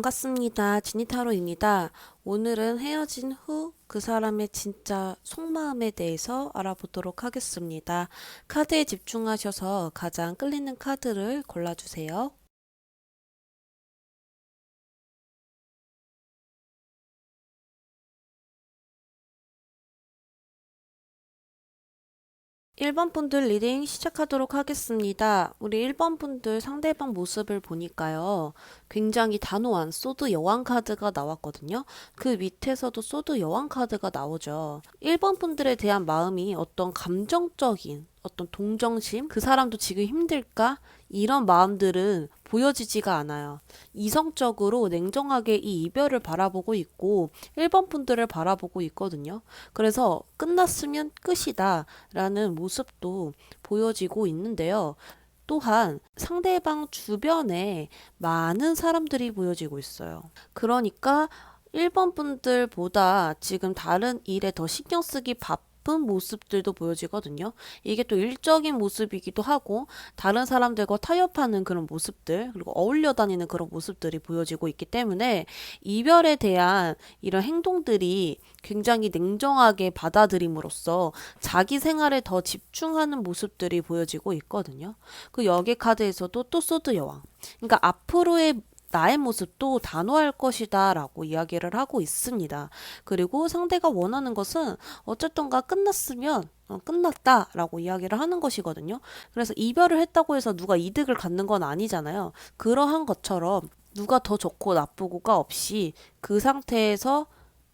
반갑습니다. 지니타로입니다. 오늘은 헤어진 후 그 사람의 진짜 속마음에 대해서 알아보도록 하겠습니다. 카드에 집중하셔서 가장 끌리는 카드를 골라주세요. 1번 분들 리딩 시작하도록 하겠습니다. 우리 1번 분들 상대방 모습을 보니까요. 굉장히 단호한 소드 여왕 카드가 나왔거든요. 그 밑에서도 소드 여왕 카드가 나오죠. 1번 분들에 대한 마음이 어떤 감정적인 어떤 동정심, 그 사람도 지금 힘들까? 이런 마음들은 보여지지가 않아요. 이성적으로 냉정하게 이 이별을 바라보고 있고 1번 분들을 바라보고 있거든요. 그래서 끝났으면 끝이다 라는 모습도 보여지고 있는데요. 또한 상대방 주변에 많은 사람들이 보여지고 있어요. 그러니까 1번 분들보다 지금 다른 일에 더 신경 쓰기 바쁜 바쁜 모습들도 보여지거든요. 이게 또 일적인 모습이기도 하고 다른 사람들과 타협하는 그런 모습들 그리고 어울려 다니는 그런 모습들이 보여지고 있기 때문에 이별에 대한 이런 행동들이 굉장히 냉정하게 받아들임으로써 자기 생활에 더 집중하는 모습들이 보여지고 있거든요. 그 여기 카드에서도 또 소드 여왕. 그러니까 앞으로의 나의 모습도 단호할 것이다 라고 이야기를 하고 있습니다. 그리고 상대가 원하는 것은 어쨌든가 끝났으면 어, 끝났다 라고 이야기를 하는 것이거든요. 그래서 이별을 했다고 해서 누가 이득을 갖는 건 아니잖아요. 그러한 것처럼 누가 더 좋고 나쁘고가 없이 그 상태에서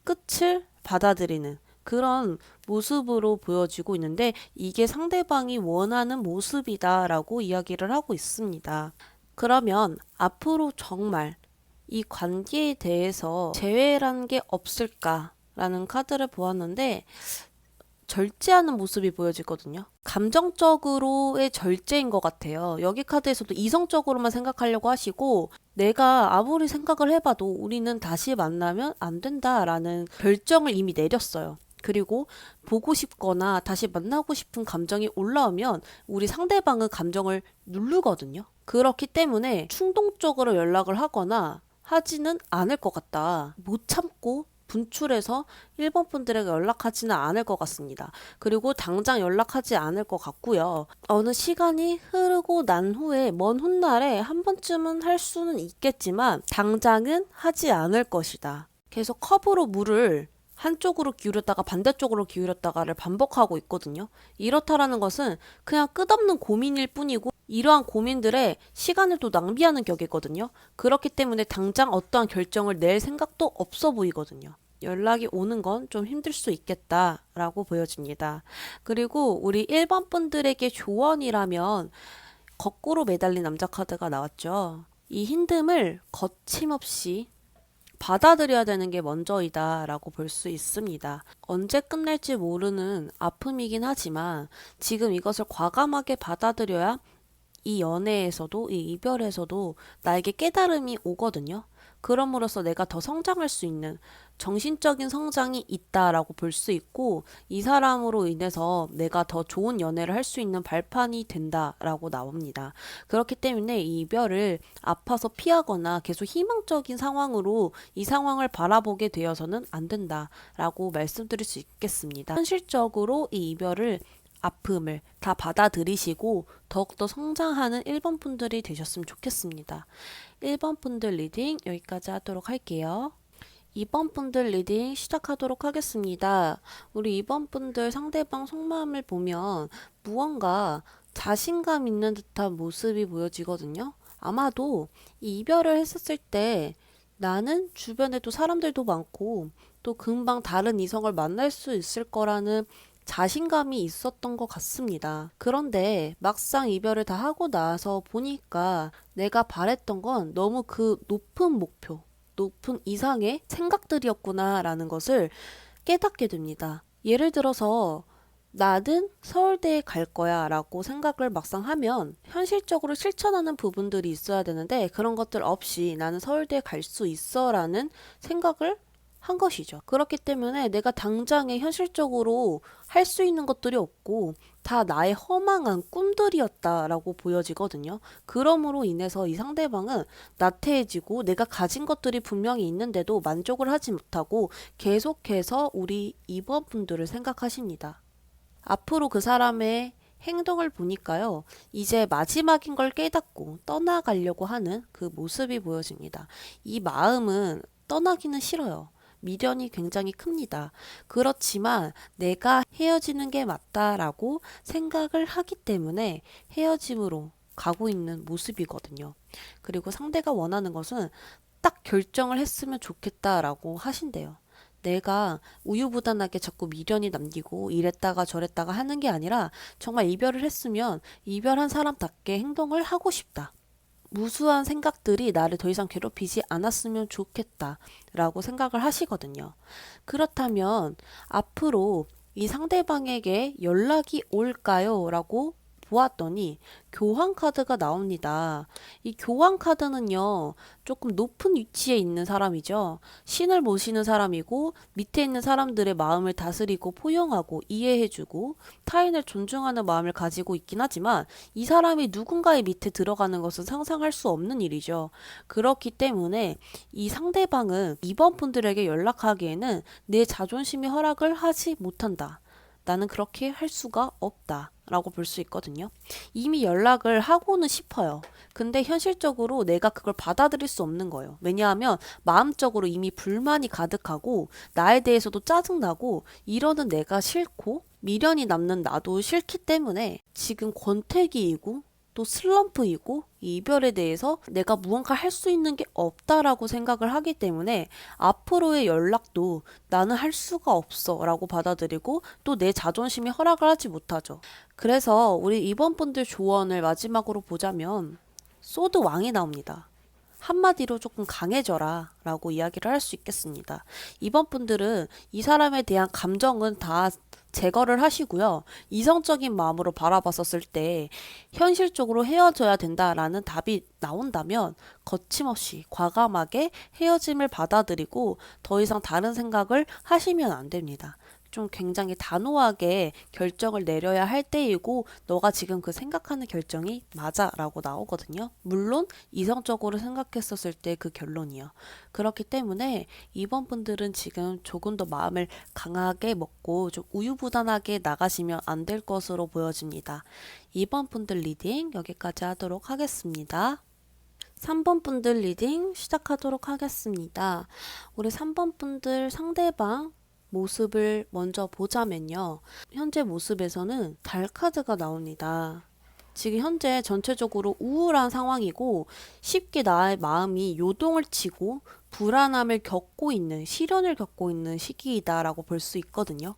끝을 받아들이는 그런 모습으로 보여지고 있는데 이게 상대방이 원하는 모습이다라고 이야기를 하고 있습니다. 그러면 앞으로 정말 이 관계에 대해서 재회라는 게 없을까라는 카드를 보았는데 절제하는 모습이 보여지거든요. 감정적으로의 절제인 것 같아요. 여기 카드에서도 이성적으로만 생각하려고 하시고 내가 아무리 생각을 해봐도 우리는 다시 만나면 안 된다라는 결정을 이미 내렸어요. 그리고 보고 싶거나 다시 만나고 싶은 감정이 올라오면 우리 상대방은 감정을 누르거든요. 그렇기 때문에 충동적으로 연락을 하거나 하지는 않을 것 같다. 못 참고 분출해서 1번 분들에게 연락하지는 않을 것 같습니다. 그리고 당장 연락하지 않을 것 같고요. 어느 시간이 흐르고 난 후에 먼 훗날에 한 번쯤은 할 수는 있겠지만 당장은 하지 않을 것이다. 계속 컵으로 물을 한쪽으로 기울였다가 반대쪽으로 기울였다가를 반복하고 있거든요. 이렇다라는 것은 그냥 끝없는 고민일 뿐이고 이러한 고민들에 시간을 또 낭비하는 격이거든요. 그렇기 때문에 당장 어떠한 결정을 낼 생각도 없어 보이거든요. 연락이 오는 건 좀 힘들 수 있겠다라고 보여집니다. 그리고 우리 1번 분들에게 조언이라면 거꾸로 매달린 남자 카드가 나왔죠. 이 힘듦을 거침없이 받아들여야 되는 게 먼저이다라고 볼 수 있습니다. 언제 끝날지 모르는 아픔이긴 하지만 지금 이것을 과감하게 받아들여야 이 연애에서도 이 이별에서도 나에게 깨달음이 오거든요. 그럼으로써 내가 더 성장할 수 있는 정신적인 성장이 있다라고 볼 수 있고 이 사람으로 인해서 내가 더 좋은 연애를 할 수 있는 발판이 된다라고 나옵니다. 그렇기 때문에 이 이별을 아파서 피하거나 계속 희망적인 상황으로 이 상황을 바라보게 되어서는 안 된다라고 말씀드릴 수 있겠습니다. 현실적으로 이 이별을 아픔을 다 받아들이시고 더욱더 성장하는 1번 분들이 되셨으면 좋겠습니다. 1번 분들 리딩 여기까지 하도록 할게요. 2번 분들 리딩 시작하도록 하겠습니다. 우리 2번 분들 상대방 속마음을 보면 무언가 자신감 있는 듯한 모습이 보여지거든요. 아마도 이 이별을 했었을 때 나는 주변에도 사람들도 많고 또 금방 다른 이성을 만날 수 있을 거라는 자신감이 있었던 것 같습니다. 그런데 막상 이별을 다 하고 나서 보니까 내가 바랬던 건 너무 그 높은 목표, 높은 이상의 생각들이었구나라는 것을 깨닫게 됩니다. 예를 들어서 나는 서울대에 갈 거야 라고 생각을 막상 하면 현실적으로 실천하는 부분들이 있어야 되는데 그런 것들 없이 나는 서울대에 갈 수 있어 라는 생각을 한 것이죠. 그렇기 때문에 내가 당장에 현실적으로 할 수 있는 것들이 없고 다 나의 허망한 꿈들이었다라고 보여지거든요. 그러므로 인해서 이 상대방은 나태해지고 내가 가진 것들이 분명히 있는데도 만족을 하지 못하고 계속해서 우리 2번 분들을 생각하십니다. 앞으로 그 사람의 행동을 보니까요, 이제 마지막인 걸 깨닫고 떠나가려고 하는 그 모습이 보여집니다. 이 마음은 떠나기는 싫어요. 미련이 굉장히 큽니다. 그렇지만 내가 헤어지는 게 맞다라고 생각을 하기 때문에 헤어짐으로 가고 있는 모습이거든요. 그리고 상대가 원하는 것은 딱 결정을 했으면 좋겠다라고 하신대요. 내가 우유부단하게 자꾸 미련이 남기고 이랬다가 저랬다가 하는 게 아니라 정말 이별을 했으면 이별한 사람답게 행동을 하고 싶다. 무수한 생각들이 나를 더 이상 괴롭히지 않았으면 좋겠다. 라고 생각을 하시거든요. 그렇다면 앞으로 이 상대방에게 연락이 올까요? 라고 보았더니 교환 카드가 나옵니다. 이 교환 카드는요, 조금 높은 위치에 있는 사람이죠. 신을 모시는 사람이고, 밑에 있는 사람들의 마음을 다스리고 포용하고 이해해주고, 타인을 존중하는 마음을 가지고 있긴 하지만, 이 사람이 누군가의 밑에 들어가는 것은 상상할 수 없는 일이죠. 그렇기 때문에 이 상대방은 이번 분들에게 연락하기에는 내 자존심이 허락을 하지 못한다. 나는 그렇게 할 수가 없다. 라고 볼 수 있거든요. 이미 연락을 하고는 싶어요. 근데 현실적으로 내가 그걸 받아들일 수 없는 거예요. 왜냐하면 마음적으로 이미 불만이 가득하고 나에 대해서도 짜증나고 이러는 내가 싫고 미련이 남는 나도 싫기 때문에 지금 권태기이고 또 슬럼프이고 이 이별에 대해서 내가 무언가 할 수 있는 게 없다라고 생각을 하기 때문에 앞으로의 연락도 나는 할 수가 없어 라고 받아들이고 또 내 자존심이 허락을 하지 못하죠. 그래서 우리 이번 분들 조언을 마지막으로 보자면 소드 왕이 나옵니다. 한마디로 조금 강해져라 라고 이야기를 할 수 있겠습니다. 이번 분들은 이 사람에 대한 감정은 다 제거를 하시고요. 이성적인 마음으로 바라봤었을 때 현실적으로 헤어져야 된다라는 답이 나온다면 거침없이 과감하게 헤어짐을 받아들이고 더 이상 다른 생각을 하시면 안 됩니다. 좀 굉장히 단호하게 결정을 내려야 할 때이고 너가 지금 그 생각하는 결정이 맞아라고 나오거든요. 물론 이성적으로 생각했었을 때 그 결론이요. 그렇기 때문에 이번 분들은 지금 조금 더 마음을 강하게 먹고 좀 우유부단하게 나가시면 안 될 것으로 보여집니다. 이번 분들 리딩 여기까지 하도록 하겠습니다. 3번 분들 리딩 시작하도록 하겠습니다. 우리 3번 분들 상대방 모습을 먼저 보자면요. 현재 모습에서는 달 카드가 나옵니다. 지금 현재 전체적으로 우울한 상황이고 쉽게 나의 마음이 요동을 치고 불안함을 겪고 있는 시련을 겪고 있는 시기이다라고 볼 수 있거든요.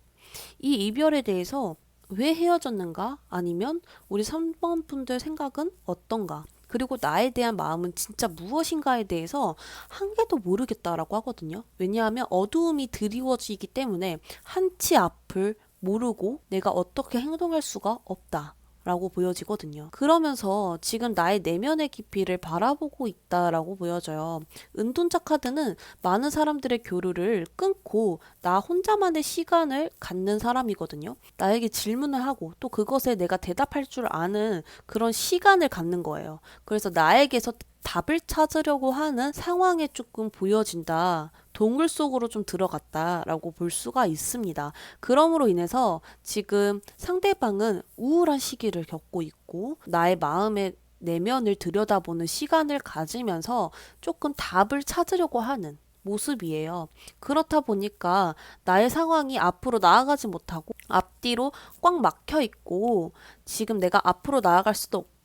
이 이별에 대해서 왜 헤어졌는가? 아니면 우리 3번 분들 생각은 어떤가? 그리고 나에 대한 마음은 진짜 무엇인가에 대해서 한 개도 모르겠다라고 하거든요. 왜냐하면 어두움이 드리워지기 때문에 한치 앞을 모르고 내가 어떻게 행동할 수가 없다. 라고 보여지거든요. 그러면서 지금 나의 내면의 깊이를 바라보고 있다라고 보여져요. 은둔자 카드는 많은 사람들의 교류를 끊고 나 혼자만의 시간을 갖는 사람이거든요. 나에게 질문을 하고 또 그것에 내가 대답할 줄 아는 그런 시간을 갖는 거예요. 그래서 나에게서 답을 찾으려고 하는 상황에 조금 보여진다. 동굴 속으로 좀 들어갔다라고 볼 수가 있습니다. 그러므로 인해서 지금 상대방은 우울한 시기를 겪고 있고 나의 마음의 내면을 들여다보는 시간을 가지면서 조금 답을 찾으려고 하는 모습이에요. 그렇다 보니까 나의 상황이 앞으로 나아가지 못하고 앞뒤로 꽉 막혀 있고 지금 내가 앞으로 나아갈 수도 없고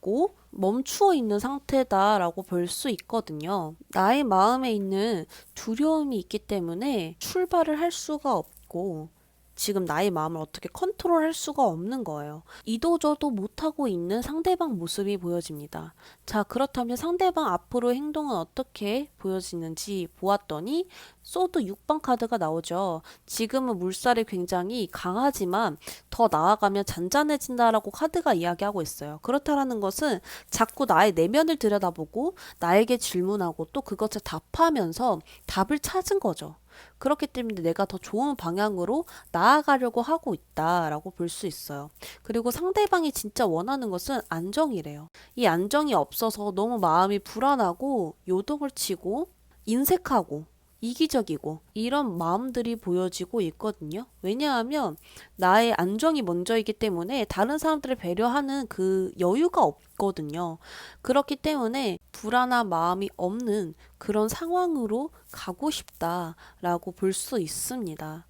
멈추어 있는 상태다라고 볼 수 있거든요. 나의 마음에 있는 두려움이 있기 때문에 출발을 할 수가 없고 지금 나의 마음을 어떻게 컨트롤할 수가 없는 거예요. 이도저도 못하고 있는 상대방 모습이 보여집니다. 자, 그렇다면 상대방 앞으로 행동은 어떻게 보여지는지 보았더니 소드 6번 카드가 나오죠. 지금은 물살이 굉장히 강하지만 더 나아가면 잔잔해진다라고 카드가 이야기하고 있어요. 그렇다라는 것은 자꾸 나의 내면을 들여다보고 나에게 질문하고 또 그것을 답하면서 답을 찾은 거죠. 그렇기 때문에 내가 더 좋은 방향으로 나아가려고 하고 있다라고 볼 수 있어요. 그리고 상대방이 진짜 원하는 것은 안정이래요. 이 안정이 없어서 너무 마음이 불안하고 요동을 치고 인색하고 이기적이고 이런 마음들이 보여지고 있거든요. 왜냐하면 나의 안정이 먼저이기 때문에 다른 사람들을 배려하는 그 여유가 없거든요. 그렇기 때문에 불안한 마음이 없는 그런 상황으로 가고 싶다라고 볼 수 있습니다.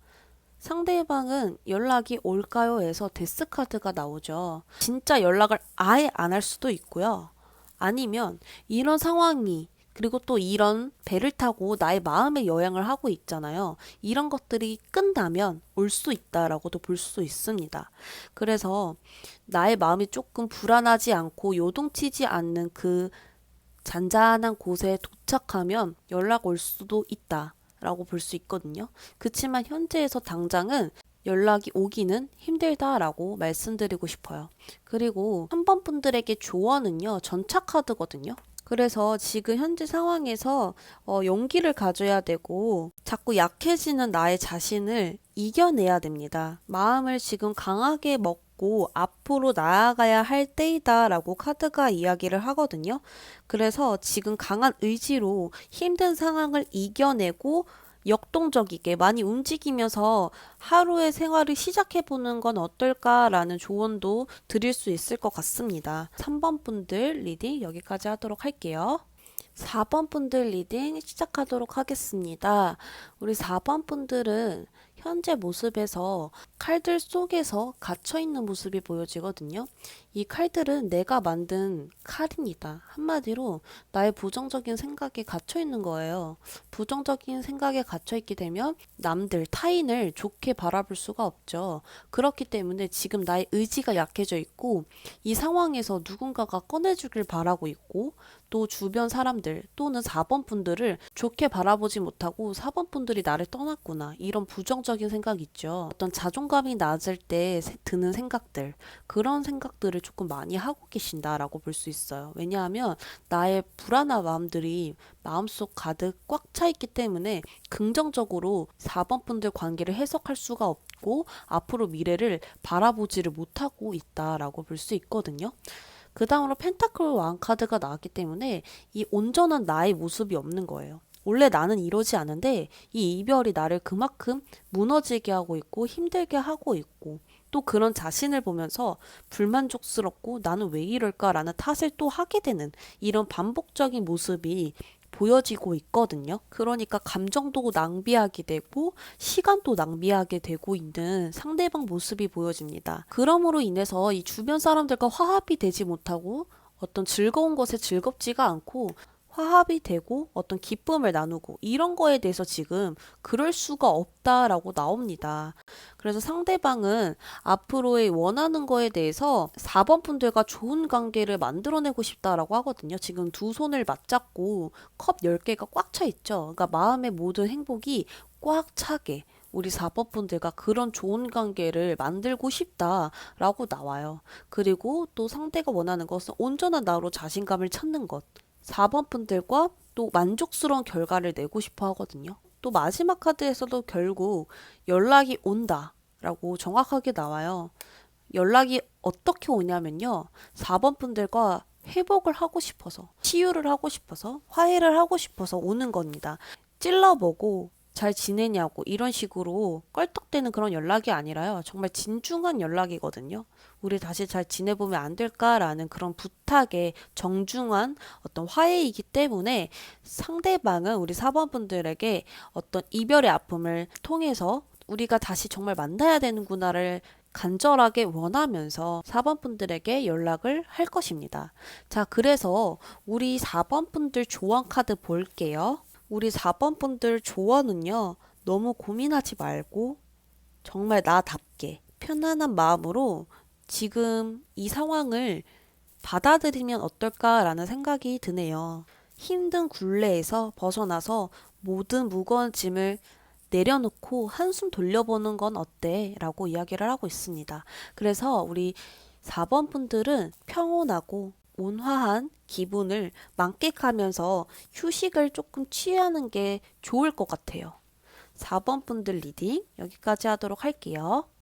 상대방은 연락이 올까요? 에서 데스카드가 나오죠. 진짜 연락을 아예 안 할 수도 있고요. 아니면 이런 상황이 그리고 또 이런 배를 타고 나의 마음에 여행을 하고 있잖아요. 이런 것들이 끝나면 올 수 있다라고도 볼 수 있습니다. 그래서 나의 마음이 조금 불안하지 않고 요동치지 않는 그 잔잔한 곳에 도착하면 연락 올 수도 있다 라고 볼 수 있거든요. 그치만 현재에서 당장은 연락이 오기는 힘들다라고 말씀드리고 싶어요. 그리고 3번 분들에게 조언은요, 전차 카드거든요. 그래서 지금 현재 상황에서 어, 용기를 가져야 되고 자꾸 약해지는 나의 자신을 이겨내야 됩니다. 마음을 지금 강하게 먹고 앞으로 나아가야 할 때이다라고 카드가 이야기를 하거든요. 그래서 지금 강한 의지로 힘든 상황을 이겨내고 역동적이게 많이 움직이면서 하루의 생활을 시작해 보는 건 어떨까라는 조언도 드릴 수 있을 것 같습니다. 3번 분들 리딩 여기까지 하도록 할게요. 4번 분들 리딩 시작하도록 하겠습니다. 우리 4번 분들은 현재 모습에서 칼들 속에서 갇혀 있는 모습이 보여지거든요. 이 칼들은 내가 만든 칼입니다. 한마디로 나의 부정적인 생각에 갇혀 있는 거예요. 부정적인 생각에 갇혀 있게 되면 남들, 타인을 좋게 바라볼 수가 없죠. 그렇기 때문에 지금 나의 의지가 약해져 있고 이 상황에서 누군가가 꺼내주길 바라고 있고 또 주변 사람들 또는 4번 분들을 좋게 바라보지 못하고 4번 분들이 나를 떠났구나 이런 부정적인 생각 있죠. 어떤 자존감이 낮을 때 세- 드는 생각들 그런 생각들을 조금 많이 하고 계신다라고 볼 수 있어요. 왜냐하면 나의 불안한 마음들이 마음속 가득 꽉 차 있기 때문에 긍정적으로 4번 분들 관계를 해석할 수가 없고 앞으로 미래를 바라보지를 못하고 있다라고 볼 수 있거든요. 그 다음으로 펜타클 왕 카드가 나왔기 때문에 이 온전한 나의 모습이 없는 거예요. 원래 나는 이러지 않은데 이 이별이 나를 그만큼 무너지게 하고 있고 힘들게 하고 있고 또 그런 자신을 보면서 불만족스럽고 나는 왜 이럴까라는 탓을 또 하게 되는 이런 반복적인 모습이 보여지고 있거든요. 그러니까 감정도 낭비하게 되고 시간도 낭비하게 되고 있는 상대방 모습이 보여집니다. 그럼으로 인해서 이 주변 사람들과 화합이 되지 못하고 어떤 즐거운 것에 즐겁지가 않고 화합이 되고 어떤 기쁨을 나누고 이런 거에 대해서 지금 그럴 수가 없다라고 나옵니다. 그래서 상대방은 앞으로의 원하는 거에 대해서 4번 분들과 좋은 관계를 만들어내고 싶다라고 하거든요. 지금 두 손을 맞잡고 컵 10개가 꽉 차 있죠. 그러니까 마음의 모든 행복이 꽉 차게 우리 4번 분들과 그런 좋은 관계를 만들고 싶다라고 나와요. 그리고 또 상대가 원하는 것은 온전한 나로 자신감을 찾는 것. 4번 분들과 또 만족스러운 결과를 내고 싶어 하거든요. 또 마지막 카드에서도 결국 연락이 온다 라고 정확하게 나와요. 연락이 어떻게 오냐면요. 4번 분들과 회복을 하고 싶어서, 치유를 하고 싶어서, 화해를 하고 싶어서 오는 겁니다. 찔러보고 잘 지내냐고 이런 식으로 껄떡대는 그런 연락이 아니라요. 정말 진중한 연락이거든요. 우리 다시 잘 지내보면 안 될까라는 그런 부탁의 정중한 어떤 화해이기 때문에 상대방은 우리 4번 분들에게 어떤 이별의 아픔을 통해서 우리가 다시 정말 만나야 되는구나를 간절하게 원하면서 4번 분들에게 연락을 할 것입니다. 자, 그래서 우리 4번 분들 조언 카드 볼게요. 우리 4번 분들 조언은요, 너무 고민하지 말고 정말 나답게 편안한 마음으로 지금 이 상황을 받아들이면 어떨까라는 생각이 드네요. 힘든 굴레에서 벗어나서 모든 무거운 짐을 내려놓고 한숨 돌려보는 건 어때? 라고 이야기를 하고 있습니다. 그래서 우리 4번 분들은 평온하고 온화한 기분을 만끽하면서 휴식을 조금 취하는 게 좋을 것 같아요. 4번 분들 리딩 여기까지 하도록 할게요.